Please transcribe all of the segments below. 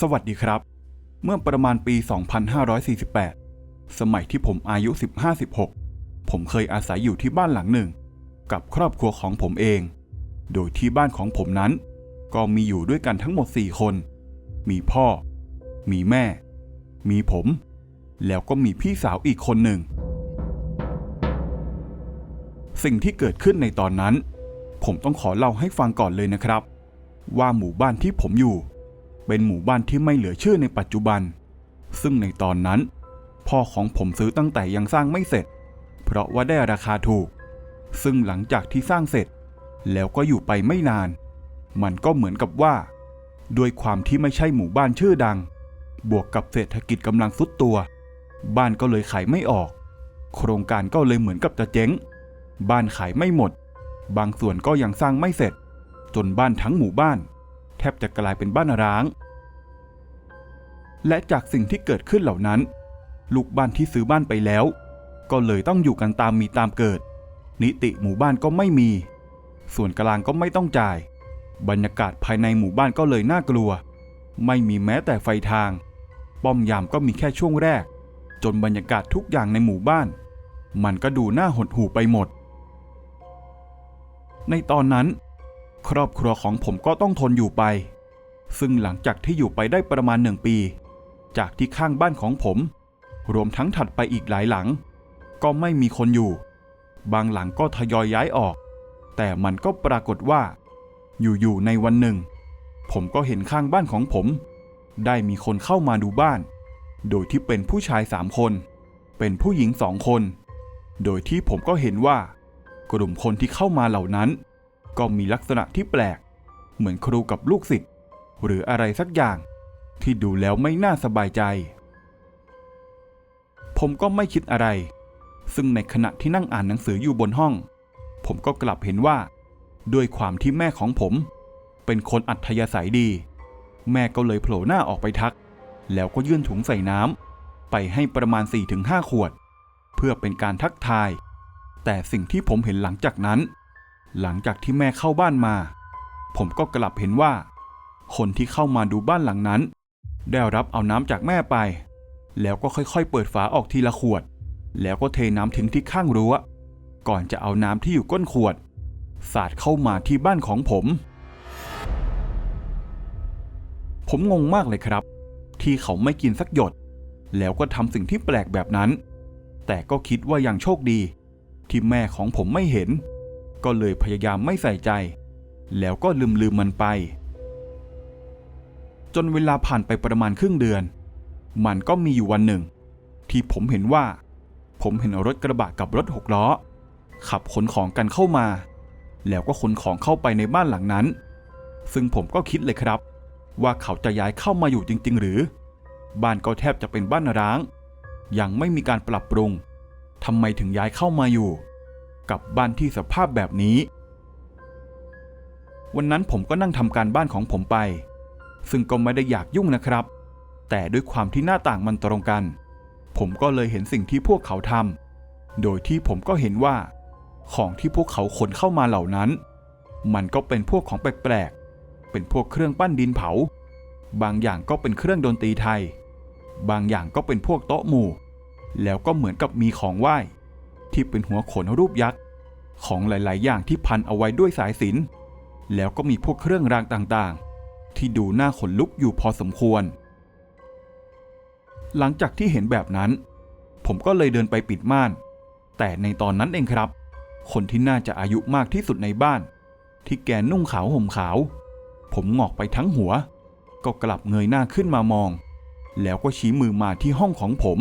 สวัสดีครับ เมื่อประมาณปี 2548 สมัยที่ผมอายุ 15-16 ผมเคยอาศัยอยู่ที่บ้านหลังหนึ่ง กับครอบครัวของผมเอง โดยที่บ้านของผมนั้น ก็มีอยู่ด้วยกันทั้งหมด 4 คน มีพ่อ มีแม่ มีผม แล้วก็มีพี่สาวอีกคนหนึ่ง สิ่งที่เกิดขึ้นในตอนนั้น ผมต้องขอเล่าให้ฟังก่อนเลยนะครับ ว่าหมู่บ้านที่ผมอยู่ เป็นหมู่บ้านที่ไม่เหลือชื่อในปัจจุบัน ซึ่งในตอนนั้น พ่อของผมซื้อตั้งแต่ยังสร้างไม่เสร็จ เพราะว่าได้ราคาถูก ซึ่งหลังจากที่สร้างเสร็จ แล้วก็อยู่ไปไม่นาน มันก็เหมือนกับว่าด้วยความที่ไม่ใช่หมู่บ้านชื่อดัง บวกกับเศรษฐกิจกำลังซุดตัว บ้านก็เลยขายไม่ออก โครงการก็เลยเหมือนกับจะเจ๊ง บ้านขายไม่หมด บางส่วนก็ยังสร้างไม่เสร็จ จนบ้านทั้งหมู่บ้าน แทบจะกลายเป็นบ้านร้าง และจากสิ่งที่เกิดขึ้นเหล่านั้น ลูกบ้านที่ซื้อบ้านไปแล้ว ก็เลยต้องอยู่กันตามมีตามเกิด นิติหมู่บ้านก็ไม่มี ส่วนกลางก็ไม่ต้องจ่าย บรรยากาศภายในหมู่บ้านก็เลยน่ากลัว ไม่มีแม้แต่ไฟทาง ป้อมยามก็มีแค่ช่วงแรก จนบรรยากาศทุกอย่างในหมู่บ้าน มันก็ดูน่าหดหู่ไปหมดในตอนนั้น ครอบครัวของผมก็ต้องทนอยู่ไป ซึ่งหลังจากที่อยู่ไปได้ประมาณหนึ่งปี จากที่ข้างบ้านของผม รวมทั้งถัดไปอีกหลายหลัง ก็ไม่มีคนอยู่ บางหลังก็ทยอยย้ายออก แต่มันก็ปรากฏว่า อยู่ๆในวันหนึ่ง ผมก็เห็นข้างบ้านของผม ได้มีคนเข้ามาดูบ้าน โดยที่เป็นผู้ชายสามคน เป็นผู้หญิงสองคน โดยที่ผมก็เห็นว่า กลุ่มคนที่เข้ามาเหล่านั้น ก็มีลักษณะที่แปลก เหมือนครูกับลูกศิษย์หรืออะไรสักอย่าง ที่ดูแล้วไม่น่าสบายใจ ผมก็ไม่คิดอะไร ซึ่งในขณะที่นั่งอ่านหนังสืออยู่บนห้อง ผมก็กลับเห็นว่า ด้วยความที่แม่ของผม เป็นคนอัธยาศัยดี แม่ก็เลยโผล่หน้าออกไปทัก แล้วก็ยื่นถุงใส่น้ำไปให้ประมาณ 4-5 ขวด เพื่อเป็นการทักทาย แต่สิ่งที่ผมเห็นหลังจากนั้น หลังจากที่แม่เข้าบ้านมา ผมก็กลับเห็นว่า คนที่เข้ามาดูบ้านหลังนั้น ได้รับเอาน้ำจากแม่ไป แล้วก็ค่อยๆ เปิดฝาออกทีละขวด แล้วก็เทน้ำทิ้งที่ข้างรั้ว ก่อนจะเอาน้ำที่อยู่ก้นขวด สาดเข้ามาที่บ้านของผม ผมงงมากเลยครับ ที่เขาไม่กินสักหยด แล้วก็ทำสิ่งที่แปลกแบบนั้น แต่ก็คิดว่ายังโชคดี ที่แม่ของผมไม่เห็น ก็เลยพยายามไม่ใส่ใจ แล้วก็ลืมลืมมันไป จนเวลาผ่านไปประมาณครึ่งเดือน มันก็มีอยู่วันหนึ่ง ที่ผมเห็นว่า ผมเห็นรถกระบะกับรถหกล้อ ขับขนของกันเข้ามา แล้วก็ขนของเข้าไปในบ้านหลังนั้น ซึ่งผมก็คิดเลยครับ ว่าเขาจะย้ายเข้ามาอยู่จริง ๆ หรือ บ้านก็แทบจะเป็นบ้านร้าง ยังไม่มีการปรับปรุงทำไมถึงย้ายเข้ามาอยู่ กับบ้านที่สภาพแบบนี้ วันนั้นผมก็นั่งทำการบ้านของผมไป ซึ่งก็ไม่ได้อยากยุ่งนะครับ แต่ด้วยความที่หน้าต่างมันตรงกัน ผมก็เลยเห็นสิ่งที่พวกเขาทำโดยที่ผมก็เห็นว่า ของที่พวกเขาขนเข้ามาเหล่านั้น มันก็เป็นพวกของแปลกๆเป็นพวกเครื่องปั้นดินเผา บางอย่างก็เป็นเครื่องดนตรีไทย บางอย่างก็เป็นพวกโต๊ะหมู่ แล้วก็เหมือนกับมีของไหว้ ที่เป็นหัวโขนรูปยักษ์ ของหลาย ๆ อย่างที่พันเอาไว้ด้วยสายสิญจนแล้วก็มีพวกเครื่องรางต่าง ๆ ที่ดูน่าขนลุกอยู่พอสมควร หลังจากที่เห็นแบบนั้น ผมก็เลยเดินไปปิดม่าน แต่ในตอนนั้นเองครับ คนที่น่าจะอายุมากที่สุดในบ้าน ที่แกนุ่งขาวห่มขาว ผมงอกไปทั้งหัว ก็กลับเงยหน้าขึ้นมามอง แล้วก็ชี้มือมาที่ห้องของผม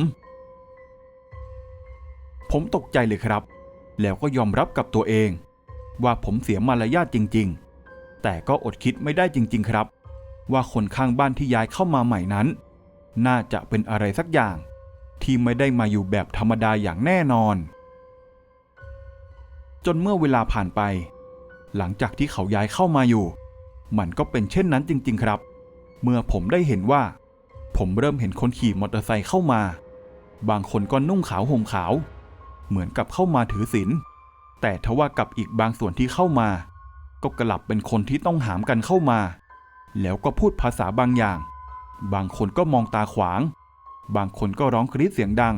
ผมตกใจเลยครับ แล้วก็ยอมรับกับตัวเอง ว่าผมเสียมารยาทจริง ๆ แต่ก็อดคิดไม่ได้จริง ๆ ครับ ว่าคนข้างบ้านที่ย้ายเข้ามาใหม่นั้น น่าจะเป็นอะไรสักอย่าง ที่ไม่ได้มาอยู่แบบธรรมดาอย่างแน่นอน จนเมื่อเวลาผ่านไป หลังจากที่เขาย้ายเข้ามาอยู่ มันก็เป็นเช่นนั้นจริง ๆ ครับ เมื่อผมได้เห็นว่า ผมเริ่มเห็นคนขี่มอเตอร์ไซค์เข้ามา บางคนก็นุ่งขาวห่มขาว เหมือนกับเข้ามาถือศีลแต่ทว่ากับอีกบางส่วนที่เข้ามา ก็กลับเป็นคนที่ต้องหามกันเข้ามา แล้วก็พูดภาษาบางอย่าง บางคนก็มองตาขวาง บางคนก็ร้องกรีดเสียงดัง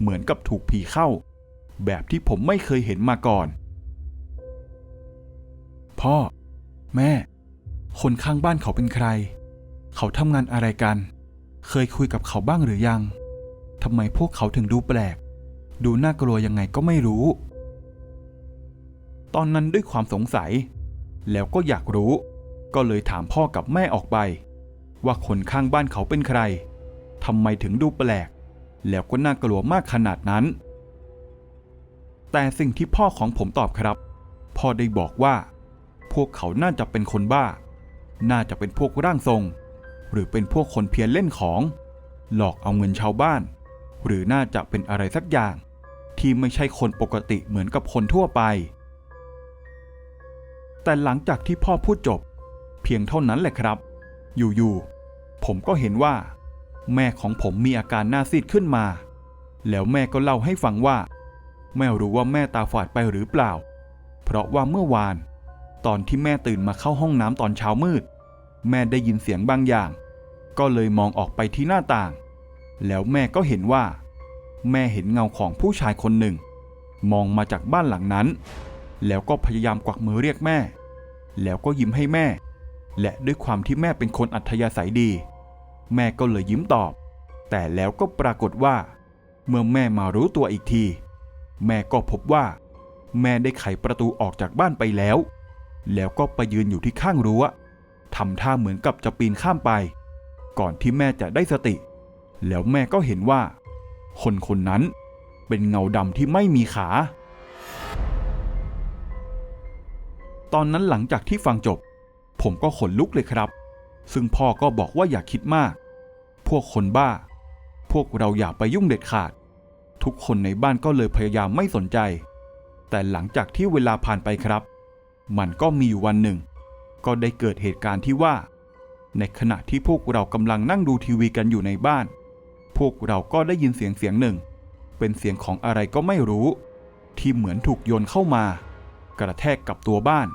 เหมือนกับถูกผีเข้า แบบที่ผมไม่เคยเห็นมาก่อน พ่อ แม่ คนข้างบ้านเขาเป็นใคร เขาทำงานอะไรกัน เคยคุยกับเขาบ้างหรือยังทำไมพวกเขาถึงดูแปลก ดูน่ากลัวยังไงก็ไม่รู้ ตอนนั้นด้วยความสงสัย แล้วก็อยากรู้ ก็เลยถามพ่อกับแม่ออกไป ว่าคนข้างบ้านเขาเป็นใครทำไมถึงดูแปลก แล้วก็น่ากลัวมากขนาดนั้น แต่สิ่งที่พ่อของผมตอบครับ พ่อได้บอกว่า พวกเขาน่าจะเป็นคนบ้า น่าจะเป็นพวกร่างทรง หรือเป็นพวกคนเพียรเล่นของ หลอกเอาเงินชาวบ้าน หรือน่าจะเป็นอะไรสักอย่าง ที่ไม่ใช่คนปกติเหมือนกับคนทั่วไป แต่หลังจากที่พ่อพูดจบ เพียงเท่านั้นแหละครับ อยู่ๆผมก็เห็นว่า แม่ของผมมีอาการหน้าซีดขึ้นมา แล้วแม่ก็เล่าให้ฟังว่าแม่รู้ว่าแม่ตาฝาดไปหรือเปล่า เพราะว่าเมื่อวาน ตอนที่แม่ตื่นมาเข้าห้องน้ำตอนเช้ามืด แม่ได้ยินเสียงบางอย่าง ก็เลยมองออกไปที่หน้าต่าง แล้วแม่ก็เห็นว่า แม่เห็นเงาของผู้ชายคนหนึ่ง มองมาจากบ้านหลังนั้น แล้วก็พยายามกวักมือเรียกแม่ แล้วก็ยิ้มให้แม่ และด้วยความที่แม่เป็นคนอัธยาศัยดี แม่ก็เลยยิ้มตอบ แต่แล้วก็ปรากฏว่า เมื่อแม่มารู้ตัวอีกที แม่ก็พบว่า แม่ได้ไขประตูออกจากบ้านไปแล้ว แล้วก็ไปยืนอยู่ที่ข้างรั้วทำท่าเหมือนกับจะปีนข้ามไป ก่อนที่แม่จะได้สติ แล้วแม่ก็เห็นว่า คนคนนั้นเป็นเงาดำที่ไม่มีขา ตอนนั้นหลังจากที่ฟังจบ ผมก็ขนลุกเลยครับ ซึ่งพ่อก็บอกว่าอย่าคิดมาก พวกคนบ้า พวกเราอย่าไปยุ่งเด็ดขาด ทุกคนในบ้านก็เลยพยายามไม่สนใจ แต่หลังจากที่เวลาผ่านไปครับ มันก็มีอยู่วันหนึ่ง ก็ได้เกิดเหตุการณ์ที่ว่าในขณะที่พวกเรากำลังนั่งดูทีวีกันอยู่ในบ้าน พวกเราก็ได้ยินเสียงเสียงหนึ่ง เป็นเสียงของอะไรก็ไม่รู้ ที่เหมือนถูกโยนเข้ามา กระแทกกับตัวบ้าน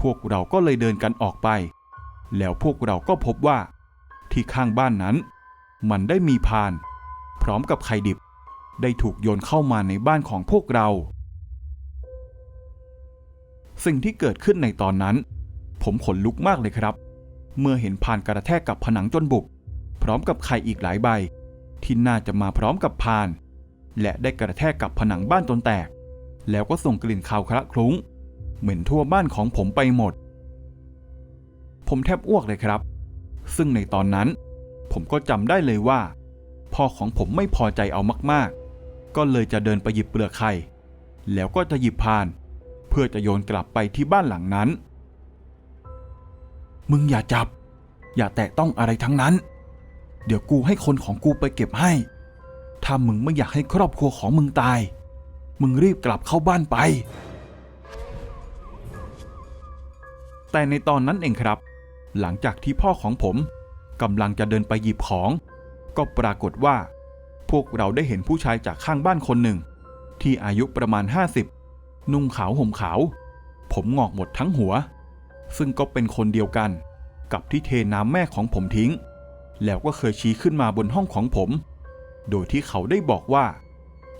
พวกเราก็เลยเดินกันออกไป แล้วพวกเราก็พบว่า ที่ข้างบ้านนั้น มันได้มีพาน พร้อมกับไข่ดิบ ได้ถูกโยนเข้ามาในบ้านของพวกเรา สิ่งที่เกิดขึ้นในตอนนั้น ผมขนลุกมากเลยครับ เมื่อเห็นพานกระแทกกับผนังจนบุบพร้อมกับไข่อีกหลายใบ ที่น่าจะมาพร้อมกับพาน และได้กระแทกกับผนังบ้านจนแตก แล้วก็ส่งกลิ่นคาวคละคลุ้ง เหม็นทั่วบ้านของผมไปหมด ผมแทบอ้วกเลยครับ ซึ่งในตอนนั้น ผมก็จำได้เลยว่า พ่อของผมไม่พอใจเอามากๆ ก็เลยจะเดินไปหยิบเปลือกไข่ แล้วก็จะหยิบพาน เพื่อจะโยนกลับไปที่บ้านหลังนั้น มึงอย่าจับ อย่าแตะต้องอะไรทั้งนั้น เดี๋ยวกูให้คนของกูไปเก็บให้ ถ้ามึงไม่อยากให้ครอบครัวของมึงตาย มึงรีบกลับเข้าบ้านไป แต่ในตอนนั้นเองครับ หลังจากที่พ่อของผมกำลังจะเดินไปหยิบของ ก็ปรากฏว่า พวกเราได้เห็นผู้ชายจากข้างบ้านคนหนึ่ง ที่อายุประมาณ 50 นุ่งขาวห่มขาว ผมงอกหมดทั้งหัว ซึ่งก็เป็นคนเดียวกันกับที่เทน้ำแม่ของผมทิ้ง แล้วก็เคยชี้ขึ้นมาบนห้องของผม โดยที่เขาได้บอกว่า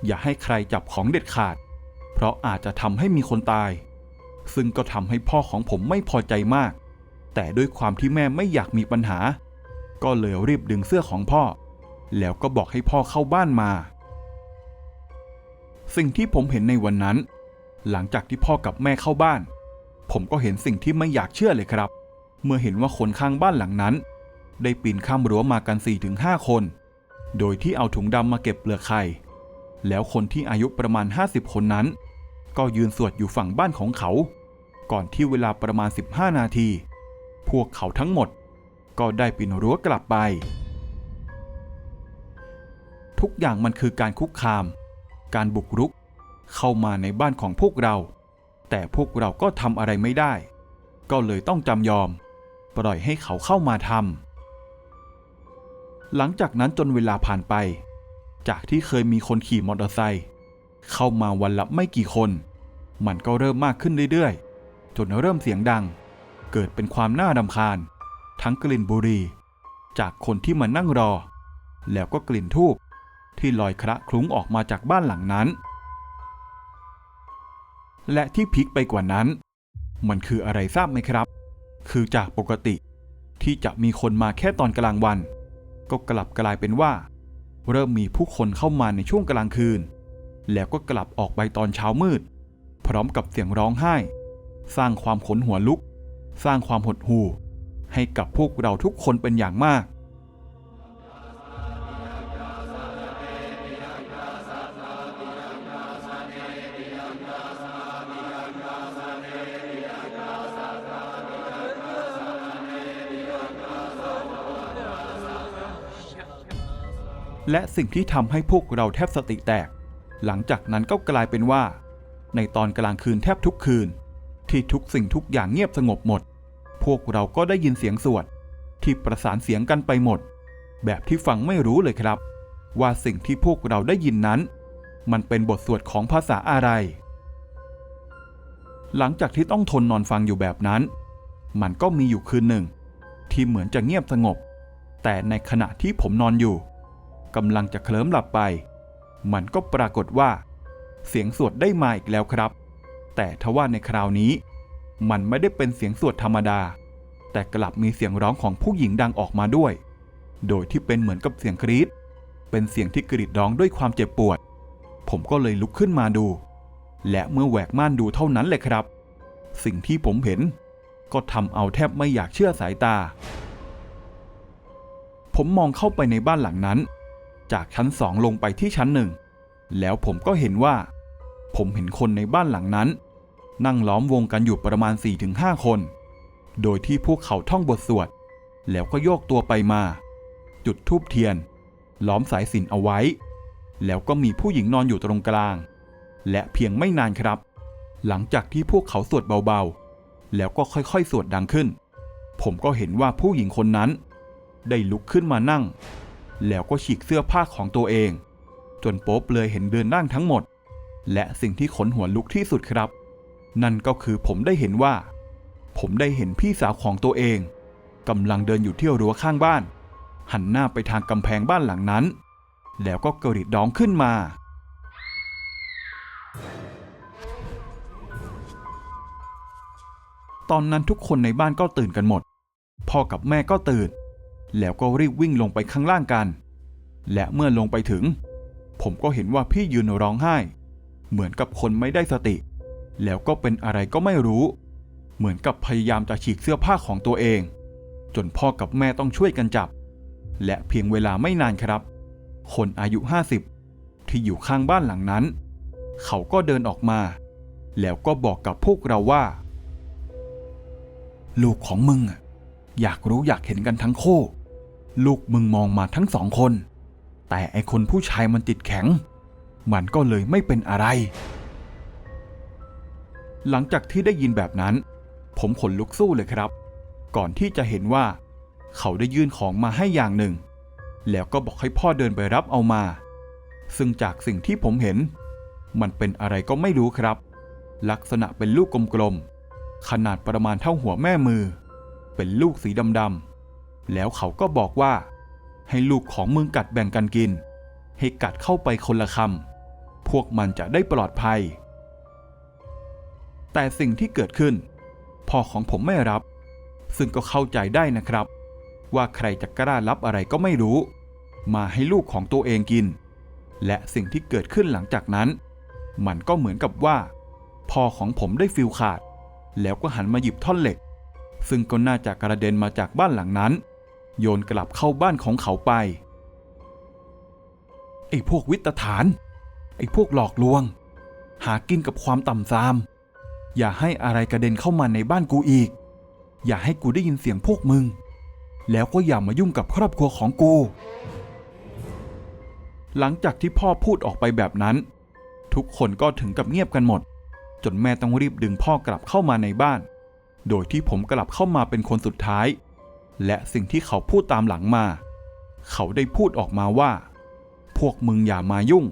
อย่าให้ใครจับของเด็ดขาด เพราะอาจจะทำให้มีคนตาย ซึ่งก็ทำให้พ่อของผมไม่พอใจมาก แต่ด้วยความที่แม่ไม่อยากมีปัญหา ก็เลยรีบดึงเสื้อของพ่อ แล้วก็บอกให้พ่อเข้าบ้านมา สิ่งที่ผมเห็นในวันนั้น หลังจากที่พ่อกับแม่เข้าบ้าน ผมก็เห็นสิ่งที่ไม่อยากเชื่อเลยครับ เมื่อเห็นว่าคนข้างบ้านหลังนั้น ได้ปีนข้ามรั้วมากัน 4-5 คน โดยที่เอาถุงดำมาเก็บเปลือกไข่ แล้วคนที่อายุประมาณ 50 คนนั้น ก็ยืนสวดอยู่ฝั่งบ้านของเขา ก่อนที่เวลาประมาณ 15 นาที พวกเขาทั้งหมด ก็ได้ปีนรั้วกลับไป ทุกอย่างมันคือการคุกคาม การบุกรุก เข้ามาในบ้านของพวกเรา แต่พวกเราก็ทำอะไรไม่ได้ ก็เลยต้องจำยอมปล่อยให้เขาเข้ามาทำ หลังจากนั้นจนเวลาผ่านไป จากที่เคยมีคนขี่มอเตอร์ไซค์เข้ามาวันละไม่กี่คน มันก็เริ่มมากขึ้นเรื่อยๆ จนเริ่มเสียงดัง เกิดเป็นความน่ารำคาญ ทั้งกลิ่นบุหรี่จากคนที่มานั่งรอ แล้วก็กลิ่นทูบที่ลอยคระคลุ้งออกมาจากบ้านหลังนั้น และที่พลิกไปกว่านั้น มันคืออะไรทราบไหมครับ คือจากปกติที่จะมีคนมาแค่ตอนกลางวัน ก็กลับกลายเป็นว่า เริ่มมีผู้คนเข้ามาในช่วงกลางคืน แล้วก็กลับออกไปตอนเช้ามืด พร้อมกับเสียงร้องไห้ สร้างความขนหัวลุก สร้างความหดหู่ ให้กับพวกเราทุกคนเป็นอย่างมาก และสิ่งที่ทำให้พวกเราแทบสติแตก หลังจากนั้นก็กลายเป็นว่า ในตอนกลางคืนแทบทุกคืน ที่ทุกสิ่งทุกอย่างเงียบสงบหมด พวกเราก็ได้ยินเสียงสวด ที่ประสานเสียงกันไปหมด แบบที่ฟังไม่รู้เลยครับ ว่าสิ่งที่พวกเราได้ยินนั้น มันเป็นบทสวดของภาษาอะไร หลังจากที่ต้องทนนอนฟังอยู่แบบนั้น มันก็มีอยู่คืนหนึ่ง ที่เหมือนจะเงียบสงบ แต่ในขณะที่ผมนอนอยู่ กำลังจะเคลิ้มหลับไป มันก็ปรากฏว่า เสียงสวดได้มาอีกแล้วครับ แต่ทว่าในคราวนี้ มันไม่ได้เป็นเสียงสวดธรรมดา แต่กลับมีเสียงร้องของผู้หญิงดังออกมาด้วย โดยที่เป็นเหมือนกับเสียงกรีดเป็นเสียงที่กรีดร้องด้วยความเจ็บปวด ผมก็เลยลุกขึ้นมาดู และเมื่อแหวกม่านดูเท่านั้นแหละครับ สิ่งที่ผมเห็น ก็ทำเอาแทบไม่อยากเชื่อสายตา ผมมองเข้าไปในบ้านหลังนั้น จากชั้นสองลงไปที่ชั้นหนึ่ง แล้วผมก็เห็นว่า ผมเห็นคนในบ้านหลังนั้น นั่งล้อมวงกันอยู่ประมาณ 4-5 คน โดยที่พวกเขาท่องบทสวด แล้วก็โยกตัวไปมา จุดทูบเทียน ล้อมสายสินเอาไว้ แล้วก็มีผู้หญิงนอนอยู่ตรงกลาง และเพียงไม่นานครับ หลังจากที่พวกเขาสวดเบาๆ แล้วก็ค่อยๆ สวดดังขึ้น ผมก็เห็นว่าผู้หญิงคนนั้น ได้ลุกขึ้นมานั่ง แล้วก็ฉีกเสื้อผ้าของตัวเอง จนโป๊บเลยเห็นเดือนนั่งทั้งหมด และสิ่งที่ขนหัวลุกที่สุดครับ นั่นก็คือผมได้เห็นว่า ผมได้เห็นพี่สาวของตัวเองกำลังเดินอยู่ที่รั้วข้างบ้าน หันหน้าไปทางกำแพงบ้านหลังนั้น แล้วก็กรีดร้องขึ้นมา ตอนนั้นทุกคนในบ้านก็ตื่นกันหมด พ่อกับแม่ก็ตื่น แล้วก็รีบวิ่งลงไปข้างล่างกัน และเมื่อลงไปถึง ผมก็เห็นว่าพี่ยืนร้องไห้ เหมือนกับคนไม่ได้สติ แล้วก็เป็นอะไรก็ไม่รู้ เหมือนกับพยายามจะฉีกเสื้อผ้าของตัวเอง จนพ่อกับแม่ต้องช่วยกันจับ และเพียงเวลาไม่นานครับ คนอายุ 50 ที่อยู่ข้างบ้านหลังนั้น เขาก็เดินออกมา แล้วก็บอกกับพวกเราว่าลูกของมึงอะอยากรู้อยากเห็นกันทั้งโค ลูกมึงมองมาทั้งสองคน แต่ไอคนผู้ชายมันติดแข็ง มันก็เลยไม่เป็นอะไร หลังจากที่ได้ยินแบบนั้น ผมขนลุกสู้เลยครับ ก่อนที่จะเห็นว่า เขาได้ยื่นของมาให้อย่างหนึ่ง แล้วก็บอกให้พ่อเดินไปรับเอามา ซึ่งจากสิ่งที่ผมเห็น มันเป็นอะไรก็ไม่รู้ครับ ลักษณะเป็นลูกกลมๆขนาดประมาณเท่าหัวแม่มือ เป็นลูกสีดำๆ แล้วเขาก็บอกว่า ให้ลูกของมึงกัดแบ่งกันกิน ให้กัดเข้าไปคนละคำพวกมันจะได้ปลอดภัย แต่สิ่งที่เกิดขึ้น พ่อของผมไม่รับ ซึ่งก็เข้าใจได้นะครับ ว่าใครจะกล้ารับอะไรก็ไม่รู้ มาให้ลูกของตัวเองกิน และสิ่งที่เกิดขึ้นหลังจากนั้น มันก็เหมือนกับว่า พ่อของผมได้ฟิลขาด แล้วก็หันมาหยิบท่อนเหล็กซึ่งก็น่าจะกระเด็นมาจากบ้านหลังนั้น โยนกลับเข้าบ้านของเขาไป ไอ้พวกวิตฐาน ไอ้พวกหลอกลวง หากินกับความต่ำทราม อย่าให้อะไรกระเด็นเข้ามาในบ้านกูอีก อย่าให้กูได้ยินเสียงพวกมึง แล้วก็อย่ามายุ่งกับครอบครัวของกู หลังจากที่พ่อพูดออกไปแบบนั้น ทุกคนก็ถึงกับเงียบกันหมด จนแม่ต้องรีบดึงพ่อกลับเข้ามาในบ้าน โดยที่ผมกลับเข้ามาเป็นคนสุดท้าย และสิ่งที่เขาพูดตามหลังมา เขาได้พูดออกมาว่า พวกมึงอย่ามายุ่ง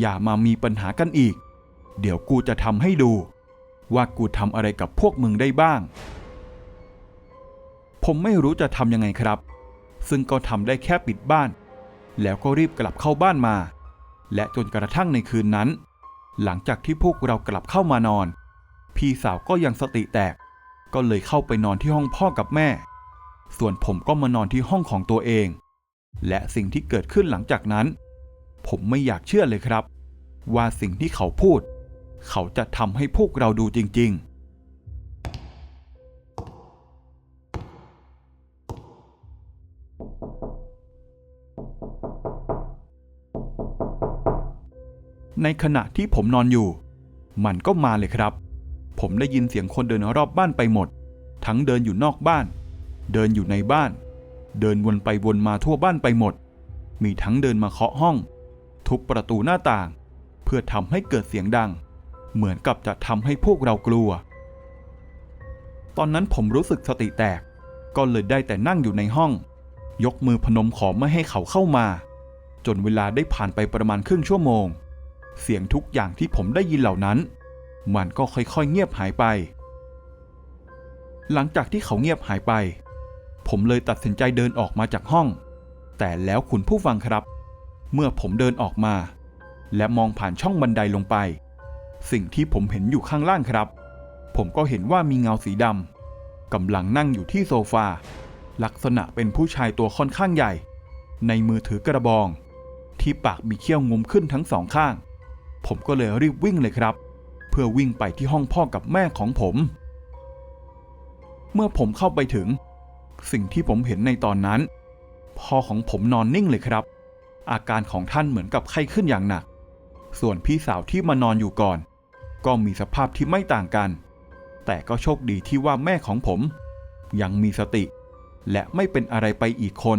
อย่ามามีปัญหากันอีก เดี๋ยวกูจะทำให้ดู ว่ากูทำอะไรกับพวกมึงได้บ้าง ผมไม่รู้จะทำยังไงครับ ซึ่งก็ทำได้แค่ปิดบ้าน แล้วก็รีบกลับเข้าบ้านมา และจนกระทั่งในคืนนั้น หลังจากที่พวกเรากลับเข้ามานอน พี่สาวก็ยังสติแตก ก็เลยเข้าไปนอนที่ห้องพ่อกับแม่ ส่วนผมก็มานอนที่ห้องของตัวเอง และสิ่งที่เกิดขึ้นหลังจากนั้น ผมไม่อยากเชื่อเลยครับ ว่าสิ่งที่เขาพูด เขาจะทำให้พวกเราดูจริง ๆในขณะที่ผมนอนอยู่ มันก็มาเลยครับ ผมได้ยินเสียงคนเดินรอบบ้านไปหมด ทั้งเดินอยู่นอกบ้าน เดินอยู่ในบ้าน เดินวนไปวนมาทั่วบ้านไปหมด มีทั้งเดินมาเคาะห้อง ทุบประตูหน้าต่าง เพื่อทำให้เกิดเสียงดัง เหมือนกับจะทำให้พวกเรากลัว ตอนนั้นผมรู้สึกสติแตก ก็เลยได้แต่นั่งอยู่ในห้อง ยกมือพนมขอไม่ให้เขาเข้ามา จนเวลาได้ผ่านไปประมาณครึ่งชั่วโมง เสียงทุกอย่างที่ผมได้ยินเหล่านั้น มันก็ค่อยๆเงียบหายไปหลังจากที่เขาเงียบหายไป ผมเลยตัดสินใจเดินออกมาจากห้อง แต่แล้วคุณผู้ฟังครับ เมื่อผมเดินออกมา และมองผ่านช่องบันไดลงไป สิ่งที่ผมเห็นอยู่ข้างล่างครับ ผมก็เห็นว่ามีเงาสีดำกำลังนั่งอยู่ที่โซฟา ลักษณะเป็นผู้ชายตัวค่อนข้างใหญ่ ในมือถือกระบอง ที่ปากมีเขี้ยวงมขึ้นทั้งสองข้าง ผมก็เลยรีบวิ่งเลยครับ เพื่อวิ่งไปที่ห้องพ่อกับแม่ของผม เมื่อผมเข้าไปถึง สิ่งที่ผมเห็นในตอนนั้น พ่อของผมนอนนิ่งเลยครับ อาการของท่านเหมือนกับไข้ขึ้นอย่างหนัก ส่วนพี่สาวที่มานอนอยู่ก่อน ก็มีสภาพที่ไม่ต่างกัน แต่ก็โชคดีที่ว่าแม่ของผม ยังมีสติ และไม่เป็นอะไรไปอีกคน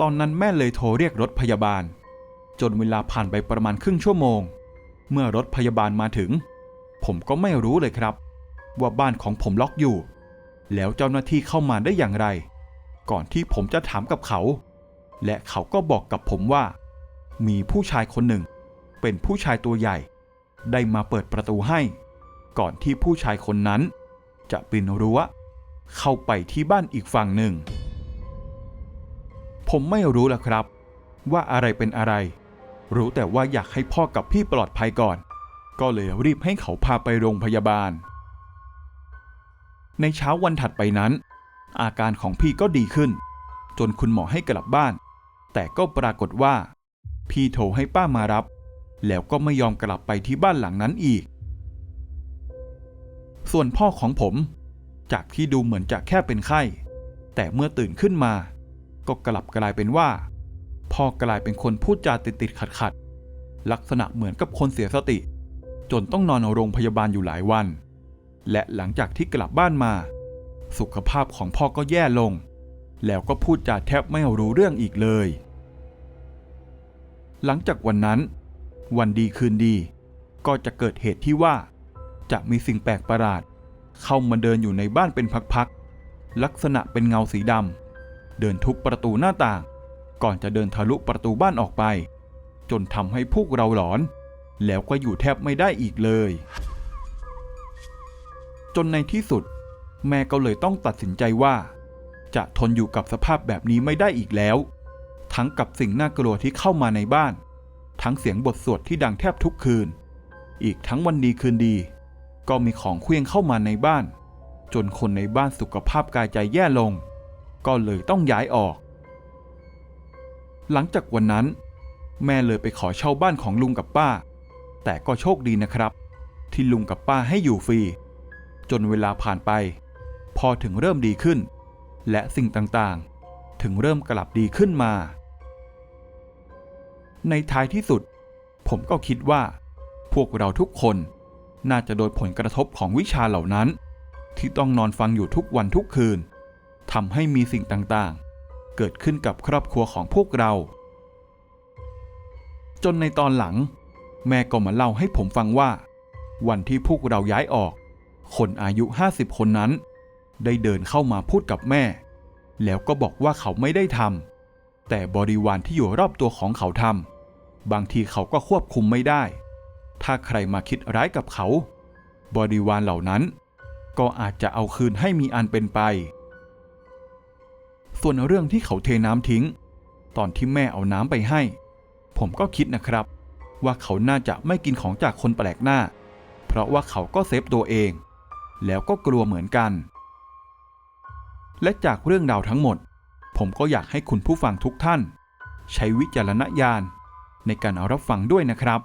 ตอนนั้นแม่เลยโทรเรียกรถพยาบาล จนเวลาผ่านไปประมาณครึ่งชั่วโมง เมื่อรถพยาบาลมาถึง ผมก็ไม่รู้เลยครับว่าบ้านของผมล็อกอยู่ แล้วเจ้าหน้าที่เข้ามาได้อย่างไร ก่อนที่ผมจะถามกับเขา และเขาก็บอกกับผมว่า มีผู้ชายคนหนึ่ง เป็นผู้ชายตัวใหญ่ ได้มาเปิดประตูให้ ก่อนที่ผู้ชายคนนั้น จะปีนรั้ว เข้าไปที่บ้านอีกฝั่งหนึ่ง ผมไม่รู้แล้วครับ ว่าอะไรเป็นอะไร รู้แต่ว่าอยากให้พ่อกับพี่ปลอดภัยก่อน ก็เลยรีบให้เขาพาไปโรงพยาบาล ในเช้าวันถัดไปนั้น อาการของพี่ก็ดีขึ้น จนคุณหมอให้กลับบ้าน แต่ก็ปรากฏว่า พี่โทรให้ป้ามารับ แล้วก็ไม่ยอมกลับไปที่บ้านหลังนั้นอีก ส่วนพ่อของผม จากที่ดูเหมือนจะแค่เป็นไข้ แต่เมื่อตื่นขึ้นมา ก็กลับกลายเป็นว่า พ่อกลายเป็นคนพูดจาติดติดขัดขัดลักษณะเหมือนกับคนเสียสติ จนต้องนอนโรงพยาบาลอยู่หลายวัน และหลังจากที่กลับบ้านมา สุขภาพของพ่อก็แย่ลง แล้วก็พูดจาแทบไม่รู้เรื่องอีกเลย หลังจากวันนั้น วันดีคืนดี ก็จะเกิดเหตุที่ว่า จะมีสิ่งแปลกประหลาด เข้ามาเดินอยู่ในบ้านเป็นพักๆลักษณะเป็นเงาสีดำเดินทุบประตูหน้าต่าง ก่อนจะเดินทะลุประตูบ้านออกไป จนทำให้พวกเราหลอน แล้วก็อยู่แทบไม่ได้อีกเลย จนในที่สุด แม่ก็เลยต้องตัดสินใจว่า จะทนอยู่กับสภาพแบบนี้ไม่ได้อีกแล้ว ทั้งกับสิ่งน่ากลัวที่เข้ามาในบ้าน ทั้งเสียงบทสวดที่ดังแทบทุกคืน อีกทั้งวันดีคืนดี ก็มีของเคลื่องเข้ามาในบ้าน จนคนในบ้านสุขภาพกายใจแย่ลง ก็เลยต้องย้ายออก หลังจากวันนั้น แม่เลยไปขอเช่าบ้านของลุงกับป้า แต่ก็โชคดีนะครับ ที่ลุงกับป้าให้อยู่ฟรี จนเวลาผ่านไป พอถึงเริ่มดีขึ้น และสิ่งต่างๆ ถึงเริ่มกลับดีขึ้นมา ในท้ายที่สุด ผมก็คิดว่า พวกเราทุกคนน่าจะโดนผลกระทบของวิชาเหล่านั้น ที่ต้องนอนฟังอยู่ทุกวันทุกคืนทำให้มีสิ่งต่างๆ เกิดขึ้นกับครอบครัวของพวกเรา จนในตอนหลัง แม่ก็มาเล่าให้ผมฟังว่า วันที่พวกเราย้ายออก คนอายุ 50 คนนั้น ได้เดินเข้ามาพูดกับแม่ แล้วก็บอกว่าเขาไม่ได้ทำแต่บริวารที่อยู่รอบตัวของเขาทำบางทีเขาก็ควบคุมไม่ได้ ถ้าใครมาคิดร้ายกับเขา บริวารเหล่านั้น ก็อาจจะเอาคืนให้มีอันเป็นไป ส่วนเรื่องที่เขาเทน้ำทิ้ง ตอนที่แม่เอาน้ำไปให้ ผมก็คิดนะครับว่าเขาน่าจะไม่กินของจากคนแปลกหน้า เพราะว่าเขาก็เซฟตัวเอง แล้วก็กลัวเหมือนกัน และจากเรื่องราวทั้งหมด ผมก็อยากให้คุณผู้ฟังทุกท่าน ใช้วิจารณญาณในการเอารับฟังด้วยนะครับ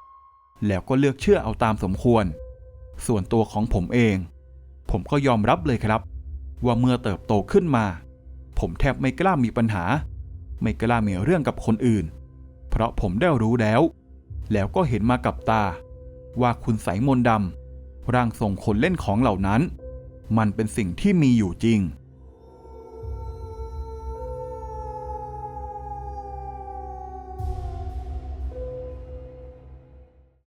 แล้วก็เลือกเชื่อเอาตามสมควร ส่วนตัวของผมเอง ผมก็ยอมรับเลยครับ ว่าเมื่อเติบโตขึ้นมา ผมแทบไม่กล้ามีปัญหา ไม่กล้ามีเรื่องกับคนอื่น เพราะผมได้รู้แล้ว แล้วก็เห็นมากับตา ว่าคุณใสยมนต์ดำ ร่างทรงคนเล่นของเหล่านั้น มันเป็นสิ่งที่มีอยู่จริง